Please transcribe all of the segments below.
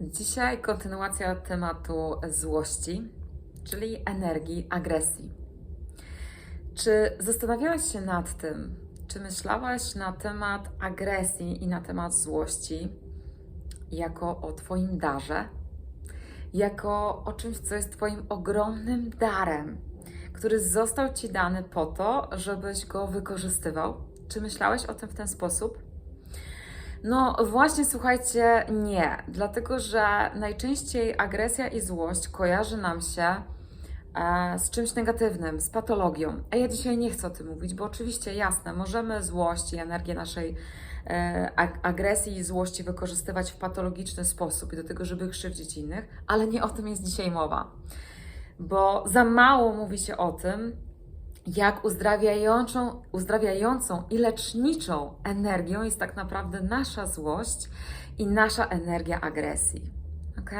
Dzisiaj kontynuacja tematu złości, czyli energii agresji. Czy zastanawiałaś się nad tym, czy myślałaś na temat agresji i na temat złości jako o Twoim darze, jako o czymś, co jest Twoim ogromnym darem, który został Ci dany po to, żebyś go wykorzystywał? Czy myślałeś o tym w ten sposób? No właśnie, słuchajcie, nie, dlatego że najczęściej agresja i złość kojarzy nam się e, z czymś negatywnym, z patologią. A ja dzisiaj nie chcę o tym mówić, bo oczywiście jasne, możemy złość i energię naszej e, ag- agresji i złości wykorzystywać w patologiczny sposób i do tego, żeby krzywdzić innych, ale nie o tym jest dzisiaj mowa. Bo za mało mówi się o tym, jak uzdrawiającą, uzdrawiającą i leczniczą energią jest tak naprawdę nasza złość i nasza energia agresji. Ok?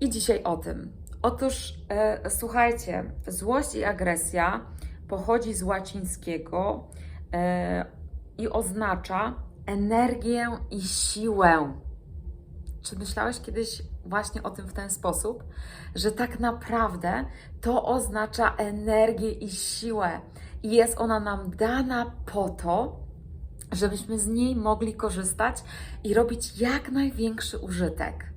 I dzisiaj o tym. Otóż e, słuchajcie, złość i agresja pochodzi z łacińskiego e, i oznacza energię i siłę. Czy myślałeś kiedyś właśnie o tym w ten sposób, że tak naprawdę to oznacza energię i siłę i jest ona nam dana po to, żebyśmy z niej mogli korzystać i robić jak największy użytek.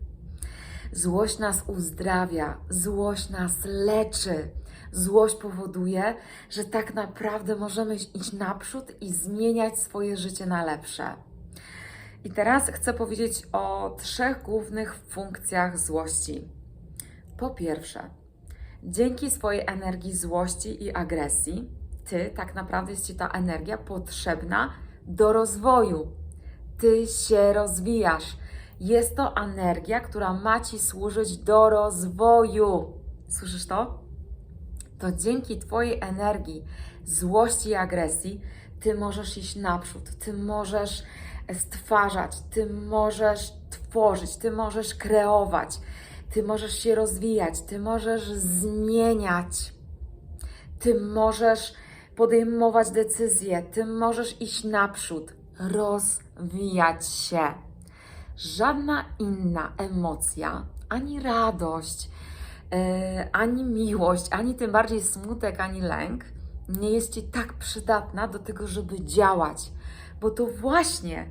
Złość nas uzdrawia, złość nas leczy. Złość powoduje, że tak naprawdę możemy iść naprzód i zmieniać swoje życie na lepsze. I teraz chcę powiedzieć o trzech głównych funkcjach złości. Po pierwsze, dzięki swojej energii złości i agresji, ty tak naprawdę jest ci ta energia potrzebna do rozwoju. Ty się rozwijasz. Jest to energia, która ma ci służyć do rozwoju. Słyszysz to? To dzięki Twojej energii, złości i agresji, Ty możesz iść naprzód, Ty możesz stwarzać, Ty możesz tworzyć, Ty możesz kreować, Ty możesz się rozwijać, Ty możesz zmieniać, Ty możesz podejmować decyzje, Ty możesz iść naprzód, rozwijać się. Żadna inna emocja, ani radość, e, ani miłość, ani tym bardziej smutek, ani lęk nie jest Ci tak przydatna do tego, żeby działać, bo to właśnie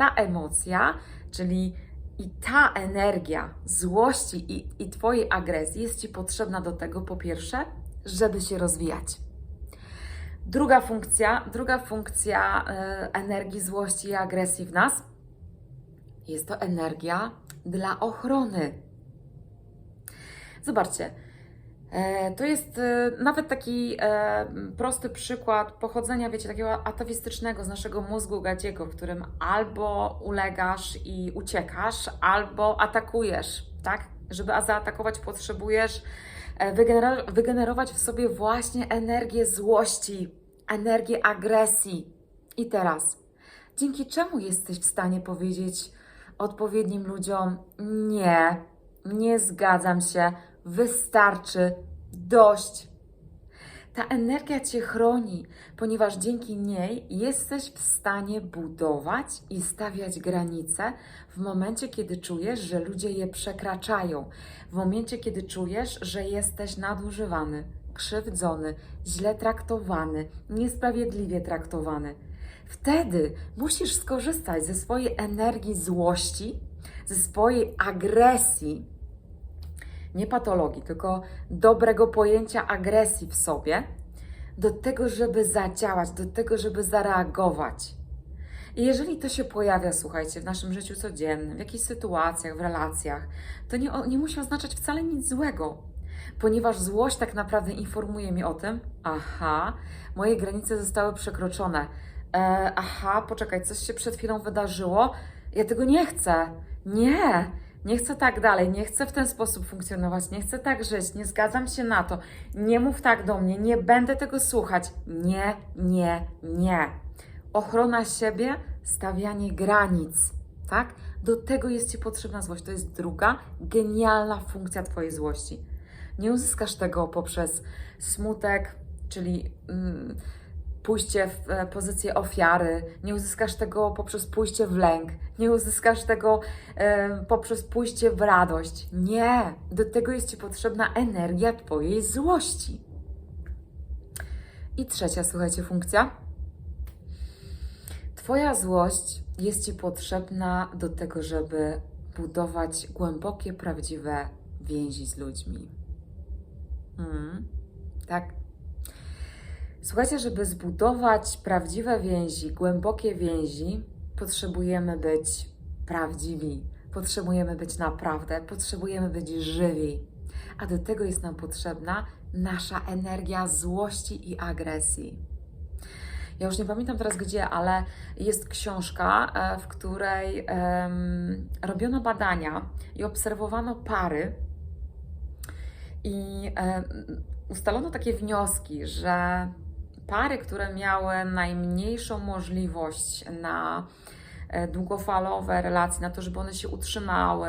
ta emocja, czyli i ta energia złości i, i Twojej agresji jest Ci potrzebna do tego, po pierwsze, żeby się rozwijać. Druga funkcja, druga funkcja e, energii złości i agresji w nas jest to energia dla ochrony. Zobaczcie, to jest e, nawet taki e, prosty przykład pochodzenia, wiecie, takiego atawistycznego z naszego mózgu gadziego, w którym albo ulegasz i uciekasz, albo atakujesz, tak? Żeby zaatakować, potrzebujesz e, wygenerować w sobie właśnie energię złości, energię agresji. I teraz, dzięki czemu jesteś w stanie powiedzieć odpowiednim ludziom: Nie, nie zgadzam się, wystarczy, dość. Ta energia cię chroni, ponieważ dzięki niej jesteś w stanie budować i stawiać granice w momencie, kiedy czujesz, że ludzie je przekraczają, w momencie, kiedy czujesz, że jesteś nadużywany, krzywdzony, źle traktowany, niesprawiedliwie traktowany. Wtedy musisz skorzystać ze swojej energii złości, ze swojej agresji, nie patologii, tylko dobrego pojęcia agresji w sobie, do tego, żeby zadziałać, do tego, żeby zareagować. I jeżeli to się pojawia, słuchajcie, w naszym życiu codziennym, w jakichś sytuacjach, w relacjach, to nie, nie musi oznaczać wcale nic złego, ponieważ złość tak naprawdę informuje mnie o tym, aha, moje granice zostały przekroczone, e, aha, poczekaj, coś się przed chwilą wydarzyło, ja tego nie chcę, nie, nie chcę tak dalej, nie chcę w ten sposób funkcjonować, nie chcę tak żyć, nie zgadzam się na to, nie mów tak do mnie, nie będę tego słuchać. Nie, nie, nie. Ochrona siebie, stawianie granic, tak? Do tego jest Ci potrzebna złość. To jest druga genialna funkcja Twojej złości. Nie uzyskasz tego poprzez smutek, czyli mm, pójście w e, pozycję ofiary, nie uzyskasz tego poprzez pójście w lęk, nie uzyskasz tego e, poprzez pójście w radość. Nie, do tego jest Ci potrzebna energia Twojej złości. I trzecia, słuchajcie, funkcja. Twoja złość jest Ci potrzebna do tego, żeby budować głębokie, prawdziwe więzi z ludźmi. Mm, tak. Słuchajcie, żeby zbudować prawdziwe więzi, głębokie więzi, potrzebujemy być prawdziwi, potrzebujemy być naprawdę, potrzebujemy być żywi. A do tego jest nam potrzebna nasza energia złości i agresji. Ja już nie pamiętam teraz gdzie, ale jest książka, e, w której em, robiono badania i obserwowano pary i em, ustalono takie wnioski, że pary, które miały najmniejszą możliwość na e, długofalowe relacje, na to, żeby one się utrzymały,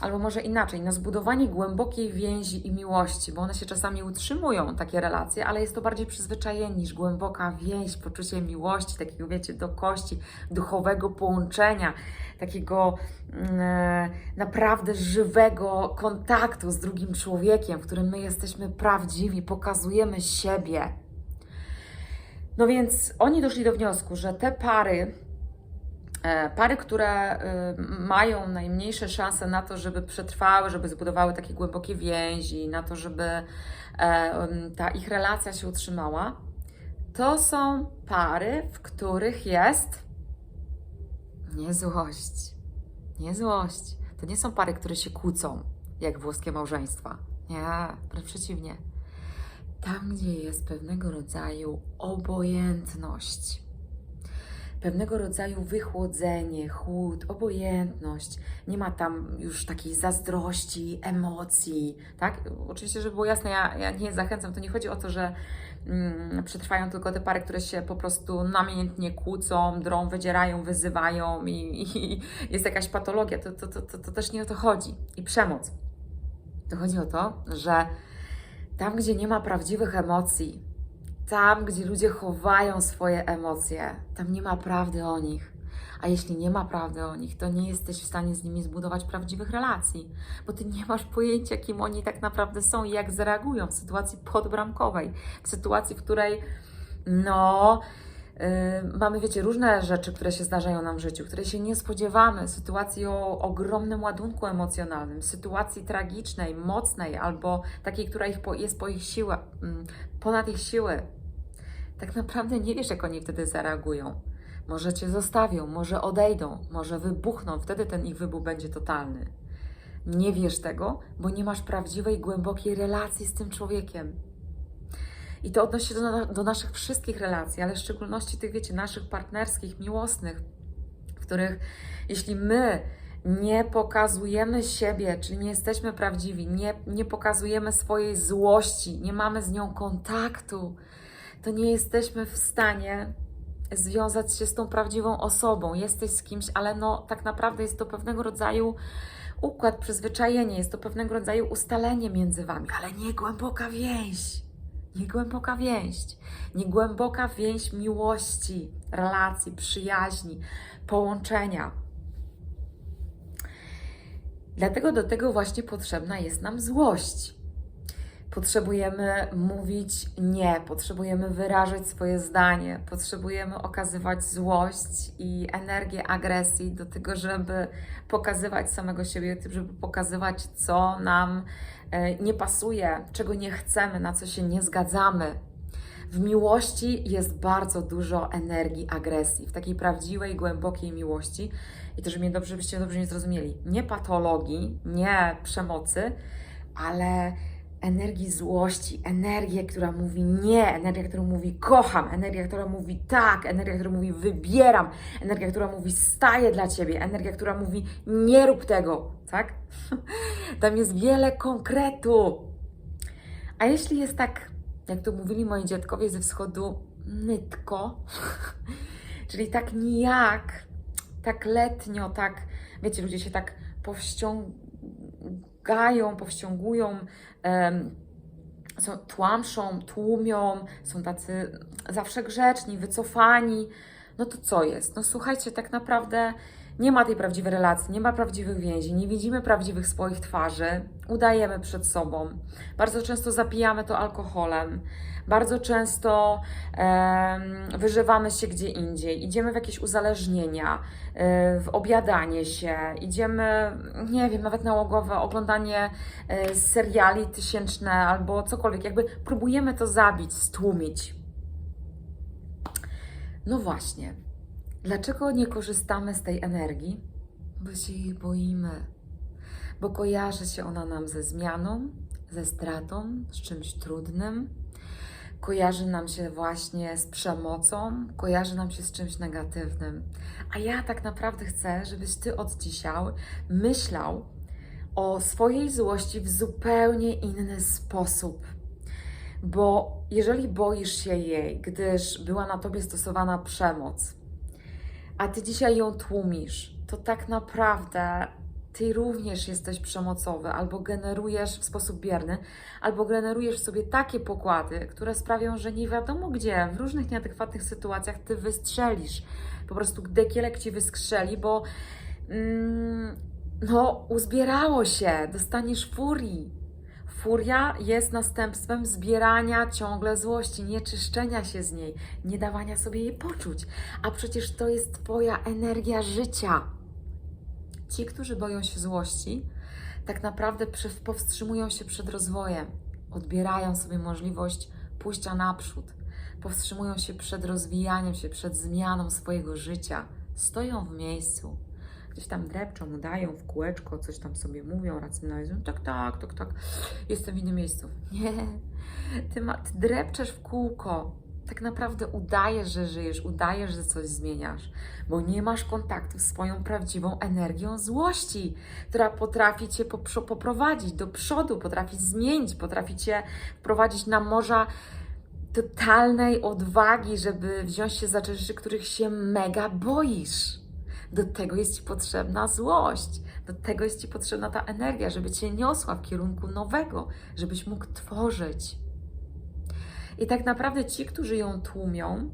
albo może inaczej, na zbudowanie głębokiej więzi i miłości, bo one się czasami utrzymują, takie relacje, ale jest to bardziej przyzwyczajenie niż głęboka więź, poczucie miłości, takiego, wiecie, do kości, duchowego połączenia, takiego mm, e, naprawdę żywego kontaktu z drugim człowiekiem, w którym my jesteśmy prawdziwi, pokazujemy siebie. No więc oni doszli do wniosku, że te pary, e, pary, które e, mają najmniejsze szanse na to, żeby przetrwały, żeby zbudowały takie głębokie więzi, na to, żeby e, ta ich relacja się utrzymała, to są pary, w których jest nie złość. Nie złość. To nie są pary, które się kłócą, jak włoskie małżeństwa. Nie, wręcz przeciwnie tam, gdzie jest pewnego rodzaju obojętność, pewnego rodzaju wychłodzenie, chłód, obojętność, nie ma tam już takiej zazdrości, emocji, tak? Oczywiście, żeby było jasne, ja, ja nie zachęcam, to nie chodzi o to, że mm, przetrwają tylko te pary, które się po prostu namiętnie kłócą, drą, wydzierają, wyzywają i, i jest jakaś patologia, to, to, to, to, to też nie o to chodzi. I przemoc. To chodzi o to, że tam, gdzie nie ma prawdziwych emocji, tam, gdzie ludzie chowają swoje emocje, tam nie ma prawdy o nich. A jeśli nie ma prawdy o nich, to nie jesteś w stanie z nimi zbudować prawdziwych relacji, bo ty nie masz pojęcia, kim oni tak naprawdę są i jak zareagują w sytuacji podbramkowej, w sytuacji, w której no. Yy, mamy, wiecie, różne rzeczy, które się zdarzają nam w życiu, które się nie spodziewamy, sytuacji o ogromnym ładunku emocjonalnym, sytuacji tragicznej, mocnej albo takiej, która ich po, jest po ich siłę, mm, ponad ich siły. Tak naprawdę nie wiesz, jak oni wtedy zareagują. Może cię zostawią, może odejdą, może wybuchną, wtedy ten ich wybuch będzie totalny. Nie wiesz tego, bo nie masz prawdziwej, głębokiej relacji z tym człowiekiem. I to odnosi się do, do naszych wszystkich relacji, ale w szczególności tych, wiecie, naszych partnerskich, miłosnych, w których jeśli my nie pokazujemy siebie, czyli nie jesteśmy prawdziwi, nie, nie pokazujemy swojej złości, nie mamy z nią kontaktu, to nie jesteśmy w stanie związać się z tą prawdziwą osobą. Jesteś z kimś, ale no tak naprawdę jest to pewnego rodzaju układ, przyzwyczajenie, jest to pewnego rodzaju ustalenie między wami, ale nie głęboka więź. Nie głęboka więź, nie głęboka więź miłości, relacji, przyjaźni, połączenia. Dlatego do tego właśnie potrzebna jest nam złość. Potrzebujemy mówić nie, potrzebujemy wyrażać swoje zdanie, potrzebujemy okazywać złość i energię agresji do tego, żeby pokazywać samego siebie, żeby pokazywać, co nam e, nie pasuje, czego nie chcemy, na co się nie zgadzamy. W miłości jest bardzo dużo energii agresji, w takiej prawdziwej, głębokiej miłości. I to, żeby mnie dobrze, żebyście dobrze nie zrozumieli, nie patologii, nie przemocy, ale energii złości, energię, która mówi nie, energia, która mówi kocham, energia, która mówi tak, energia, która mówi wybieram, energia, która mówi staję dla ciebie, energia, która mówi nie rób tego, tak? Tam jest wiele konkretu. A jeśli jest tak, jak to mówili moi dziadkowie ze wschodu, nytko, czyli tak nijak, tak letnio, tak, wiecie, ludzie się tak powściągają, powściągują, są tłamszą, tłumią, są tacy zawsze grzeczni, wycofani, no to co jest? No słuchajcie, tak naprawdę nie ma tej prawdziwej relacji, nie ma prawdziwych więzi, nie widzimy prawdziwych swoich twarzy, udajemy przed sobą. Bardzo często zapijamy to alkoholem, bardzo często em, wyżywamy się gdzie indziej, idziemy w jakieś uzależnienia, e, w obiadanie się, idziemy, nie wiem, nawet nałogowe oglądanie e, seriali tysięczne albo cokolwiek, jakby próbujemy to zabić, stłumić. No właśnie, dlaczego nie korzystamy z tej energii? Bo się jej boimy, bo kojarzy się ona nam ze zmianą, ze stratą, z czymś trudnym. Kojarzy nam się właśnie z przemocą, kojarzy nam się z czymś negatywnym. A ja tak naprawdę chcę, żebyś ty od dzisiaj myślał o swojej złości w zupełnie inny sposób. Bo jeżeli boisz się jej, gdyż była na tobie stosowana przemoc, a ty dzisiaj ją tłumisz, to tak naprawdę ty również jesteś przemocowy, albo generujesz w sposób bierny, albo generujesz w sobie takie pokłady, które sprawią, że nie wiadomo gdzie, w różnych nieadekwatnych sytuacjach ty wystrzelisz. Po prostu dekielek ci wyskrzeli, bo mm, no, uzbierało się, dostaniesz furii. Furia jest następstwem zbierania ciągle złości, nie czyszczenia się z niej, nie dawania sobie jej poczuć. A przecież to jest Twoja energia życia. Ci, którzy boją się złości, tak naprawdę powstrzymują się przed rozwojem, odbierają sobie możliwość pójścia naprzód, powstrzymują się przed rozwijaniem się, przed zmianą swojego życia, stoją w miejscu. Gdzieś tam drepczą, udają w kółeczko, coś tam sobie mówią, racjonalizują. Tak, tak, tak, tak. Jestem w innym miejscu. Nie. Ty, ma, ty drepczesz w kółko. Tak naprawdę udajesz, że żyjesz, udajesz, że coś zmieniasz, bo nie masz kontaktu z swoją prawdziwą energią złości, która potrafi cię poprowadzić do przodu, potrafi zmienić, potrafi cię wprowadzić na morza totalnej odwagi, żeby wziąć się za rzeczy, których się mega boisz. Do tego jest Ci potrzebna złość, do tego jest Ci potrzebna ta energia, żeby Cię niosła w kierunku nowego, żebyś mógł tworzyć. I tak naprawdę ci, którzy ją tłumią,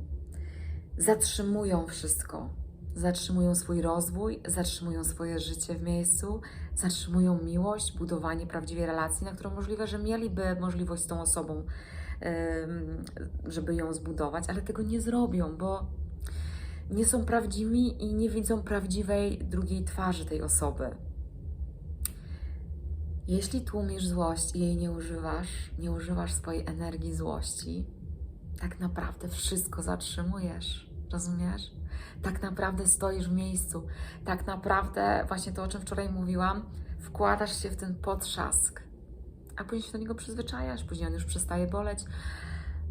zatrzymują wszystko. Zatrzymują swój rozwój, zatrzymują swoje życie w miejscu, zatrzymują miłość, budowanie prawdziwej relacji, na którą możliwe, że mieliby możliwość z tą osobą, żeby ją zbudować, ale tego nie zrobią, bo nie są prawdziwi i nie widzą prawdziwej drugiej twarzy tej osoby. Jeśli tłumisz złość i jej nie używasz, nie używasz swojej energii złości, tak naprawdę wszystko zatrzymujesz. Rozumiesz? Tak naprawdę stoisz w miejscu. Tak naprawdę, właśnie to, o czym wczoraj mówiłam, wkładasz się w ten potrzask, a później się do niego przyzwyczajasz, później on już przestaje boleć.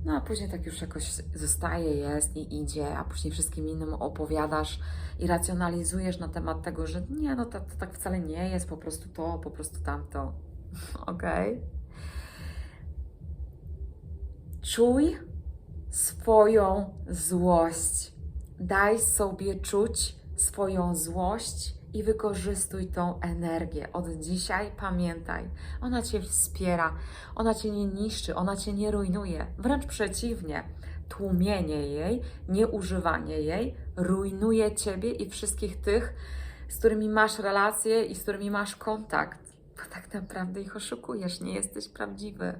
No a później tak już jakoś zostaje, jest i idzie, a później wszystkim innym opowiadasz i racjonalizujesz na temat tego, że nie, no to, to tak wcale nie jest, po prostu to, po prostu tamto. Okej? Czuj swoją złość. Daj sobie czuć swoją złość i wykorzystuj tą energię. Od dzisiaj pamiętaj, ona Cię wspiera, ona Cię nie niszczy, ona Cię nie rujnuje. Wręcz przeciwnie, tłumienie jej, nieużywanie jej rujnuje Ciebie i wszystkich tych, z którymi masz relacje i z którymi masz kontakt. Bo tak naprawdę ich oszukujesz, nie jesteś prawdziwy.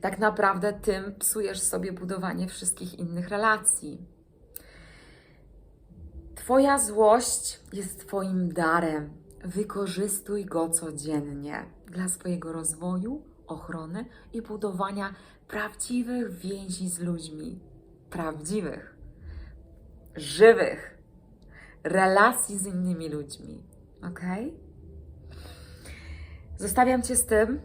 Tak naprawdę tym psujesz sobie budowanie wszystkich innych relacji. Twoja złość jest Twoim darem. Wykorzystuj go codziennie dla swojego rozwoju, ochrony i budowania prawdziwych więzi z ludźmi. Prawdziwych, żywych relacji z innymi ludźmi. Ok? Zostawiam Cię z tym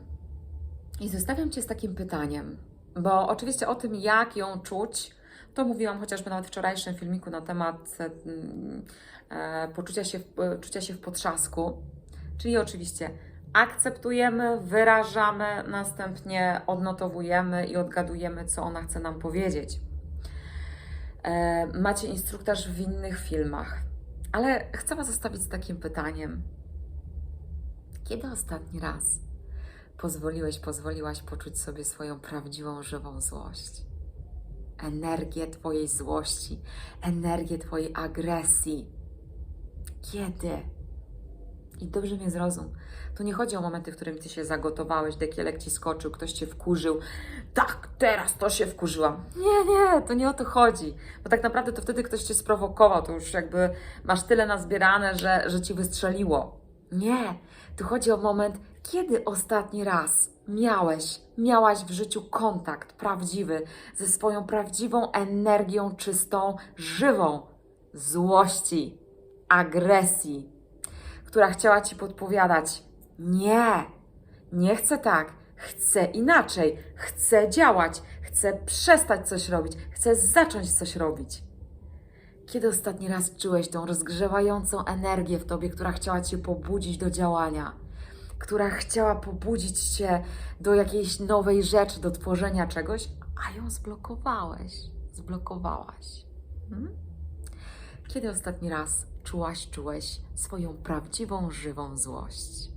i zostawiam Cię z takim pytaniem, bo oczywiście o tym, jak ją czuć, to mówiłam chociażby nawet w wczorajszym filmiku na temat mm, e, poczucia się, w- e, czucia się w potrzasku. Czyli oczywiście akceptujemy, wyrażamy, następnie odnotowujemy i odgadujemy, co ona chce nam powiedzieć. E, macie instruktaż w innych filmach, ale chcę Was zostawić z takim pytaniem. Kiedy ostatni raz pozwoliłeś, pozwoliłaś poczuć sobie swoją prawdziwą, żywą złość? Energię Twojej złości, energię Twojej agresji. Kiedy? I dobrze mnie zrozum. Tu nie chodzi o momenty, w którym Ty się zagotowałeś, dekielek Ci skoczył, ktoś Cię wkurzył. Tak, teraz to się wkurzyłam. Nie, nie, to nie o to chodzi. Bo tak naprawdę to wtedy ktoś Cię sprowokował, to już jakby masz tyle nazbierane, że, że Ci wystrzeliło. Nie, tu chodzi o moment, kiedy ostatni raz miałeś, miałaś w życiu kontakt prawdziwy ze swoją prawdziwą energią czystą, żywą, złości, agresji, która chciała ci podpowiadać: Nie, nie chcę tak, chcę inaczej, chcę działać, chcę przestać coś robić, chcę zacząć coś robić. Kiedy ostatni raz czułeś tą rozgrzewającą energię w tobie, która chciała cię pobudzić do działania, która chciała pobudzić cię do jakiejś nowej rzeczy, do tworzenia czegoś, a ją zblokowałeś, zblokowałaś? Hmm? Kiedy ostatni raz czułaś, czułeś swoją prawdziwą, żywą złość?